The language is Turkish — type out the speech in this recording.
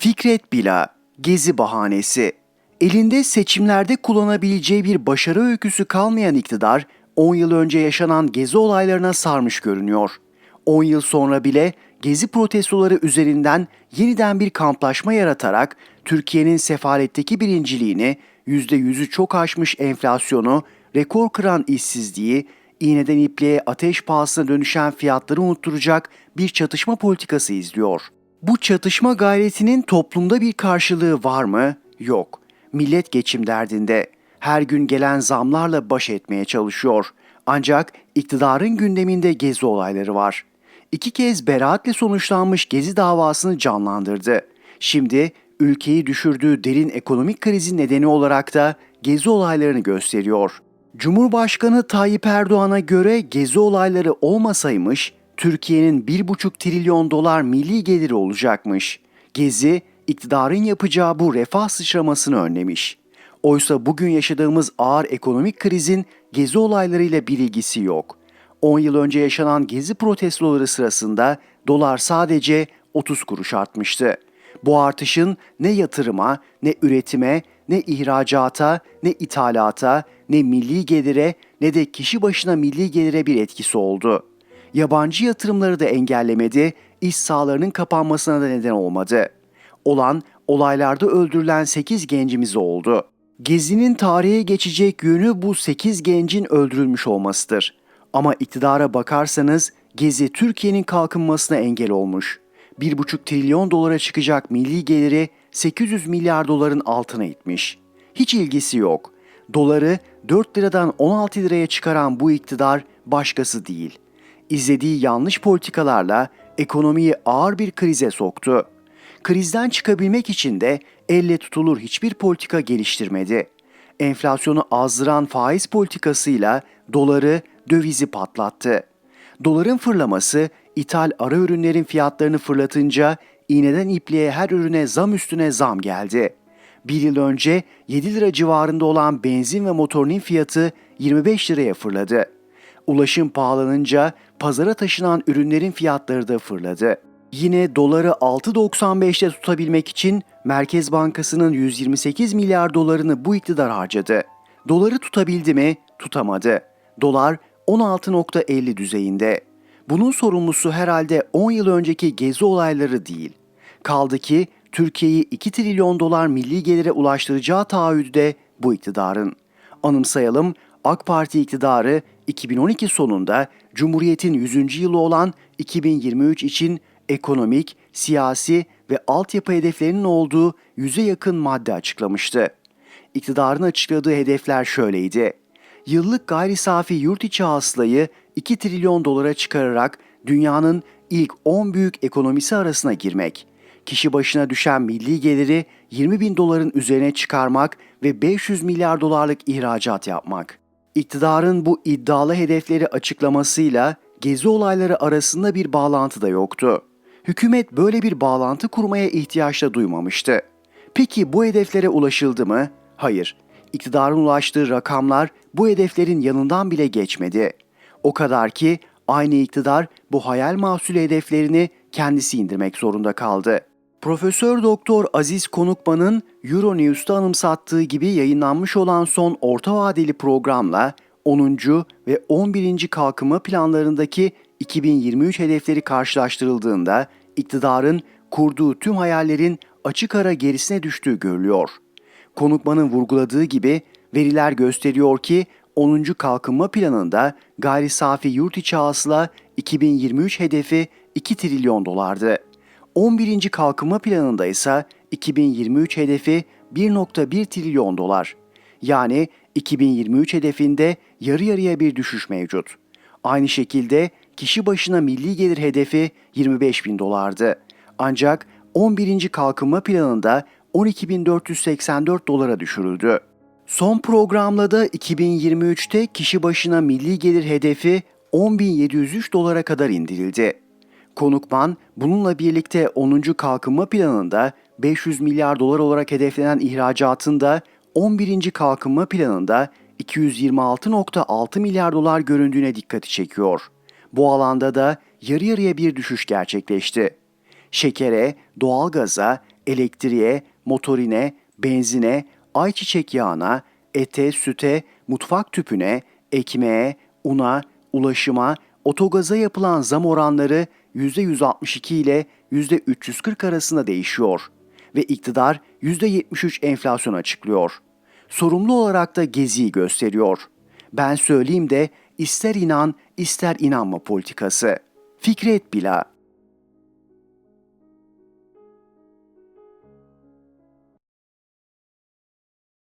Fikret Bila, Gezi bahanesi. Elinde seçimlerde kullanabileceği bir başarı öyküsü kalmayan iktidar, 10 yıl önce yaşanan gezi olaylarına sarmış görünüyor. 10 yıl sonra bile gezi protestoları üzerinden yeniden bir kamplaşma yaratarak Türkiye'nin sefaletteki birinciliğini, %100'ü çok aşmış enflasyonu, rekor kıran işsizliği, iğneden ipliğe ateş pahasına dönüşen fiyatları unutturacak bir çatışma politikası izliyor. Bu çatışma gayretinin toplumda bir karşılığı var mı? Yok. Millet geçim derdinde. Her gün gelen zamlarla baş etmeye çalışıyor. Ancak iktidarın gündeminde gezi olayları var. İki kez beraatle sonuçlanmış gezi davasını canlandırdı. Şimdi ülkeyi düşürdüğü derin ekonomik krizin nedeni olarak da gezi olaylarını gösteriyor. Cumhurbaşkanı Tayyip Erdoğan'a göre gezi olayları olmasaymış, Türkiye'nin 1,5 trilyon dolar milli geliri olacakmış. Gezi, iktidarın yapacağı bu refah sıçramasını önlemiş. Oysa bugün yaşadığımız ağır ekonomik krizin gezi olaylarıyla bir ilgisi yok. 10 yıl önce yaşanan gezi protestoları sırasında dolar sadece 30 kuruş artmıştı. Bu artışın ne yatırıma, ne üretime, ne ihracata, ne ithalata, ne milli gelire, ne de kişi başına milli gelire bir etkisi oldu. Yabancı yatırımları da engellemedi, iş sahalarının kapanmasına da neden olmadı. Olan olaylarda öldürülen 8 gencimiz oldu. Gezi'nin tarihe geçecek yönü bu 8 gencin öldürülmüş olmasıdır. Ama iktidara bakarsanız Gezi Türkiye'nin kalkınmasına engel olmuş. 1,5 trilyon dolara çıkacak milli geliri 800 milyar doların altına itmiş. Hiç ilgisi yok. Doları 4 liradan 16 liraya çıkaran bu iktidar başkası değil. İzlediği yanlış politikalarla ekonomiyi ağır bir krize soktu. Krizden çıkabilmek için de elle tutulur hiçbir politika geliştirmedi. Enflasyonu azdıran faiz politikasıyla doları, dövizi patlattı. Doların fırlaması ithal ara ürünlerin fiyatlarını fırlatınca iğneden ipliğe her ürüne zam üstüne zam geldi. Bir yıl önce 7 lira civarında olan benzin ve motorinin fiyatı 25 liraya fırladı. Ulaşım pahalanınca pazara taşınan ürünlerin fiyatları da fırladı. Yine doları 6.95'te tutabilmek için Merkez Bankası'nın 128 milyar dolarını bu iktidar harcadı. Doları tutabildi mi? Tutamadı. Dolar 16.50 düzeyinde. Bunun sorumlusu herhalde 10 yıl önceki gezi olayları değil. Kaldı ki Türkiye'yi 2 trilyon dolar milli gelire ulaştıracağı taahhüdü de bu iktidarın. Anımsayalım AK Parti iktidarı 2012 sonunda Cumhuriyet'in 100. yılı olan 2023 için ekonomik, siyasi ve altyapı hedeflerinin olduğu yüze yakın madde açıklamıştı. İktidarın açıkladığı hedefler şöyleydi. Yıllık gayri safi yurt içi hasılayı 2 trilyon dolara çıkararak dünyanın ilk 10 büyük ekonomisi arasına girmek, kişi başına düşen milli geliri 20 bin doların üzerine çıkarmak ve 500 milyar dolarlık ihracat yapmak. İktidarın bu iddialı hedefleri açıklamasıyla gezi olayları arasında bir bağlantı da yoktu. Hükümet böyle bir bağlantı kurmaya ihtiyaç da duymamıştı. Peki bu hedeflere ulaşıldı mı? Hayır. İktidarın ulaştığı rakamlar bu hedeflerin yanından bile geçmedi. O kadar ki aynı iktidar bu hayal mahsulü hedeflerini kendisi indirmek zorunda kaldı. Profesör Doktor Aziz Konukman'ın Euronews'ta anımsattığı gibi yayınlanmış olan son orta vadeli programla 10. ve 11. kalkınma planlarındaki 2023 hedefleri karşılaştırıldığında iktidarın kurduğu tüm hayallerin açık ara gerisine düştüğü görülüyor. Konukmanın vurguladığı gibi veriler gösteriyor ki 10. kalkınma planında gayri safi yurt içi hasıla 2023 hedefi 2 trilyon dolardı. 11. kalkınma planında ise 2023 hedefi 1.1 trilyon dolar. Yani 2023 hedefinde yarı yarıya bir düşüş mevcut. Aynı şekilde kişi başına milli gelir hedefi 25 bin dolardı. Ancak 11. kalkınma planında 12.484 dolara düşürüldü. Son programla da 2023'te kişi başına milli gelir hedefi 10.703 dolara kadar indirildi. Konukman bununla birlikte 10. kalkınma planında 500 milyar dolar olarak hedeflenen ihracatın da 11. kalkınma planında 226.6 milyar dolar göründüğüne dikkati çekiyor. Bu alanda da yarı yarıya bir düşüş gerçekleşti. Şekere, doğalgaza, elektriğe, motorine, benzine, ayçiçek yağına, ete, süte, mutfak tüpüne, ekmeğe, una, ulaşıma, otogaza yapılan zam oranları %162 ile %340 arasında değişiyor ve iktidar %73 enflasyon açıklıyor. Sorumlu olarak da geziyi gösteriyor. Ben söyleyeyim de ister inan ister inanma politikası. Fikret Bila